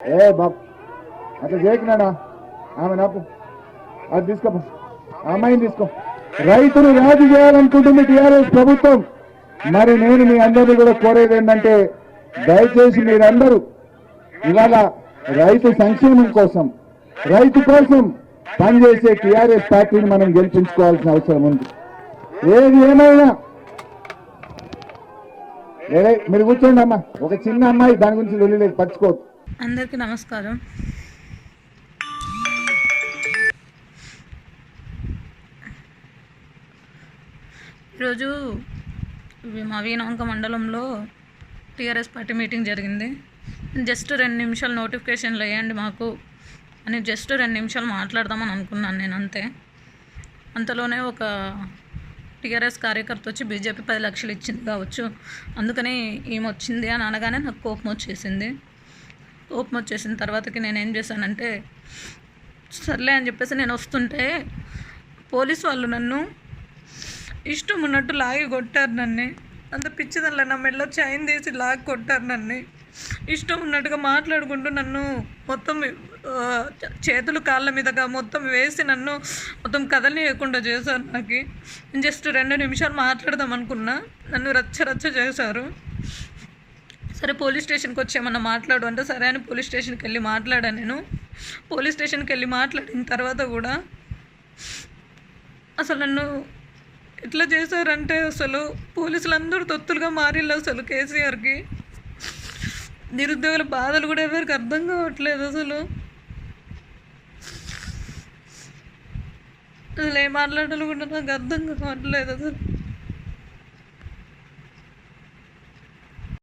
ఏ బాబు అట్లా చేయకున్నాడా ఆమె నాపు అది తీసుకో అమ్మాయిని తీసుకో. రైతును రాజు చేయాలనుకుంటుంది టీఆర్ఎస్ ప్రభుత్వం. మరి నేను మీ అందరినీ కూడా కోరేది ఏంటంటే దయచేసి మీరందరూ ఇవాళ రైతు సంక్షేమం కోసం రైతు కోసం పనిచేసే టీఆర్ఎస్ పార్టీని మనం గెలిపించుకోవాల్సిన అవసరం ఉంది. ఏది ఏమైనా. మీరు కూర్చోండి అమ్మా. ఒక చిన్న అమ్మాయి దాని గురించి వెళ్ళలేదు పరచుకోవద్దు అందరికీ నమస్కారం. ఈరోజు మా వీణవంక మండలంలో టీఆర్ఎస్ పార్టీ మీటింగ్ జరిగింది. జస్ట్ రెండు నిమిషాలు నోటిఫికేషన్లు వేయండి మాకు. అని జస్ట్ రెండు నిమిషాలు మాట్లాడదామని అనుకున్నాను నేను అంతే. అంతలోనే ఒక టీఆర్ఎస్ కార్యకర్త వచ్చి బీజేపీ పది లక్షలు ఇచ్చింది కావచ్చు. అందుకని ఏమొచ్చింది వచ్చింది అని అనగానే నాకు కోపం వచ్చేసింది. కోపం వచ్చేసిన తర్వాతకి నేను ఏం చేశానంటే సర్లే అని చెప్పేసి నేను వస్తుంటే పోలీస్ వాళ్ళు నన్ను ఇష్టం ఉన్నట్టు లాగి కొట్టారు నన్ను. అంత పిచ్చిదల్ల నా మెడలో చైన్ తీసి లాగి కొట్టారు నన్ను. ఇష్టం ఉన్నట్టుగా మాట్లాడుకుంటూ నన్ను మొత్తం చేతులు కాళ్ళ మీదగా మొత్తం వేసి నన్ను మొత్తం కదలనీయకుండా చేశారు నాకు. జస్ట్ రెండు నిమిషాలు మాట్లాడదాం అనుకున్నా. నన్ను రచ్చ రచ్చ చేశారు. సరే పోలీస్ స్టేషన్కి వచ్చేమన్నా మాట్లాడు అంటే సరే అని పోలీస్ స్టేషన్కి వెళ్ళి మాట్లాడాను నేను. పోలీస్ స్టేషన్కి వెళ్ళి మాట్లాడిన తర్వాత కూడా అసలు నన్ను ఎట్లా చేశారంటే అసలు పోలీసులు అందరూ తొత్తులుగా మారిల్లు అసలు కేసీఆర్కి. నిరుద్యోగుల బాధలు కూడా ఎవరికి అర్థం కావట్లేదు అసలు. అసలు ఏం మాట్లాడాలో కూడా నాకు అర్థం కావట్లేదు అసలు.